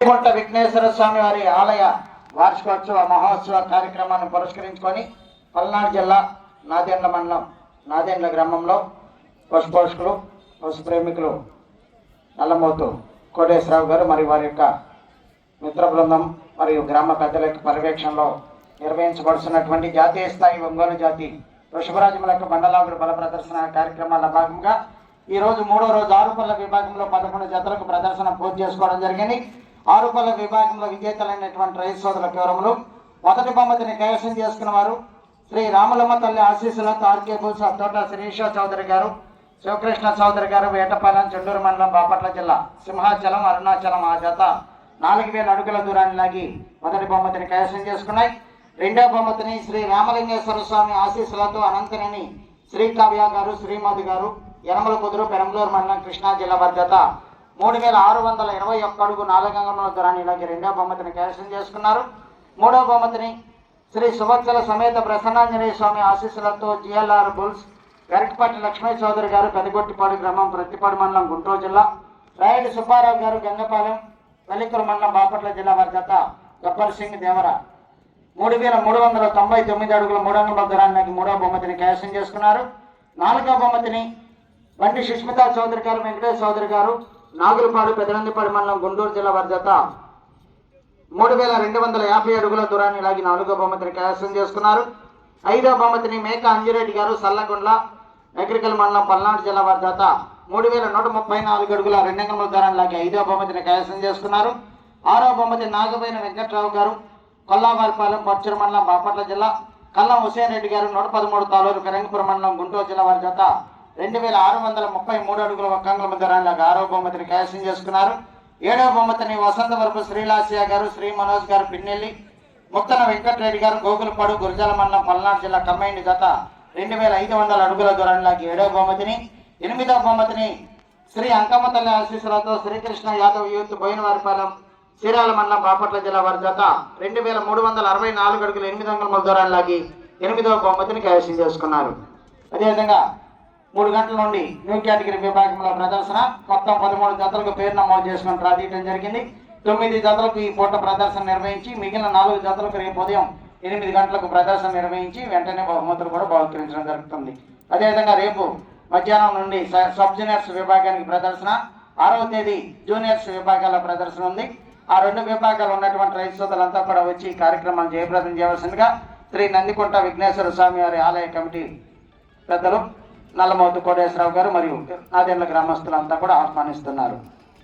కొంట విఘ్నేశ్వర స్వామి వారి ఆలయ వార్షికోత్సవ మహోత్సవ కార్యక్రమాన్ని పురస్కరించుకొని పల్నాడు జిల్లా నాదెండ్ల మండలం నాదెండ్ల గ్రామంలో పశుపోషకులు పశు ప్రేమికులు నల్లమోతు కోటేశ్వరరావు గారు మరియు వారి యొక్క మిత్ర బృందం మరియు గ్రామ పెద్దల యొక్క పర్యవేక్షణలో నిర్వహించబడుతున్నటువంటి జాతీయ స్థాయి ఒంగోలు జాతి వృషభరాజముల యొక్క మండలాగుడు బల ప్రదర్శన కార్యక్రమాల భాగంగా ఈ రోజు మూడో రోజు ఆరుపల్ల విభాగంలో పదకొండు జతలకు ప్రదర్శన పూర్తి చేసుకోవడం జరిగింది. ఆరుపల్ల విభాగంలో విజేతలైనటువంటి రైతు సోదరుల వివరములు. మొదటి బహుమతిని కైవసం చేసుకున్న వారు శ్రీ రామలమ్మ తల్లి ఆశీస్సులతో ఆర్కే బుల్సా తోట శిరీష చౌదరి గారు శివకృష్ణ చౌదరి గారు వేటపాలెం చెండూరు మండలం బాపట్ల జిల్లా సింహాచలం అరుణాచలం ఆ జత నాలుగు వేల అడుగుల దూరాన్ని లాగి మొదటి బహుమతిని కైవసం చేసుకున్నాయి. రెండో బహుమతిని శ్రీ రామలింగేశ్వర స్వామి ఆశీస్సులతో అనంతనేని శ్రీ కావ్య గారు శ్రీమతి గారు యనమల కుదురు పెరంబలూరు మండలం కృష్ణా జిల్లా వారి జత మూడు వేల ఆరు వందల ఇరవై ఒక్క అడుగు నాలుగు అంగముల రెండో బహుమతిని కైవసం చేసుకున్నారు. మూడో బహుమతిని శ్రీ సుభద్రల సమేత ప్రసన్నాంజనేయ స్వామి ఆశీస్సులతో జిఎల్ఆర్ బుల్స్ గరికపాటి లక్ష్మీ చౌదరి గారు పెదగొట్టిపాడు గ్రామం ప్రతిపాడు మండలం గుంటూరు జిల్లా రాయుడు సుబ్బారావు గారు గంగపాలెం పల్లికల మండలం బాపట్ల జిల్లా వారి జత గబ్బర్ సింగ్ దేవర. మూడు వేల మూడు వందల తొంభై తొమ్మిది అడుగుల మూడు వందల మూడో బహుమతిని కైవసం చేసుకున్నారు. నాలుగో బహుమతిని బండి సుష్మితా చౌదరి గారు వెంకటేష్ చౌదరి గారు నాగులపాడు పెదనందిపాడు మండలం గుంటూరు జిల్లా వారి జత మూడు వేల రెండు వందల యాభై అడుగుల దూరాన్ని లాగి నాలుగో బహుమతిని కైవసం చేసుకున్నారు. ఐదో బహుమతిని మేక అంజిరెడ్డి గారు సల్లగుండ్ల నగరికల్ మండలం పల్నాడు జిల్లా వారి జత మూడు వేల నూట ముప్పై నాలుగు అడుగుల రెండు అంగముల దూరాన్ని లాగి ఐదో బహుమతిని కైవసం చేసుకున్నారు. ఆరో బహుమతి నాగబైన వెంకట్రావు గారు కొల్లావారిపాలెం పచ్చూరు మండలం బాపట్ల జిల్లా కల్లం హుసేన్ రెడ్డి గారు నూట పదమూడు తాలూరు ఫిరంగిపురం మండలం గుంటూరు జిల్లా వారి జత రెండు వేల ఆరు వందల ముప్పై మూడు అడుగుల ఒక్క అంగుళం దూరాన్ని ఆరో బహుమతిని కైవసం చేసుకున్నారు. ఏడవ బహుమతిని వసంతవరపు శ్రీలాసియా గారు శ్రీ మనోజ్ గారు పిన్నెల్లి ముత్తన వెంకటరెడ్డి గారు గోకులపాడు గురజాల మండలం పల్నాడు జిల్లా కమ్మైండ్ జత రెండు వేల ఐదు వందల అడుగుల దూరంలోకి లాగి ఏడవ బహుమతిని ఎనిమిదవ బహుమతిని శ్రీ అంకమ్మ తల్లి ఆశీస్సులతో శ్రీకృష్ణ యాదవ్ యూత్ బోయినవారిపాలెం చీరాల మండలం బాపట్ల జిల్లా వారి జత రెండు వేల మూడు వందల అరవై నాలుగు అడుగులు ఎనిమిది అంగుళముల దూరాన్ని లాగి ఎనిమిదవ బహుమతిని కైవసం చేసుకున్నారు. అదేవిధంగా మూడు గంటల నుండి న్యూ కేటగిరీ విభాగంలో ప్రదర్శన. మొత్తం పదమూడు జతలకు పేరు నమోదు చేసుకుని డ్రా జరిగింది. తొమ్మిది జతలకు ఈ పూట ప్రదర్శన నిర్వహించి మిగిలిన నాలుగు జతలకు రేపు ఉదయం ఎనిమిది గంటలకు ప్రదర్శన నిర్వహించి వెంటనే బహుమతులు కూడా బహుకరించడం జరుగుతుంది. అదేవిధంగా రేపు మధ్యాహ్నం నుండి స- సబ్ జూనియర్స్ విభాగానికి ప్రదర్శన. ఆరవ తేదీ జూనియర్స్ విభాగాల ప్రదర్శన ఉంది. ఆ రెండు విభాగాలు ఉన్నటువంటి రైతు సోదరులంతా కూడా వచ్చి ఈ కార్యక్రమాన్ని జయప్రదం చేయవలసిందిగా శ్రీ నందికుంట విఘ్నేశ్వర స్వామి వారి ఆలయ కమిటీ పెద్దలు నల్లమోతు కోటేశ్వరరావు గారు మరియు నాదేళ్ళ గ్రామస్తులంతా కూడా ఆహ్వానిస్తున్నారు.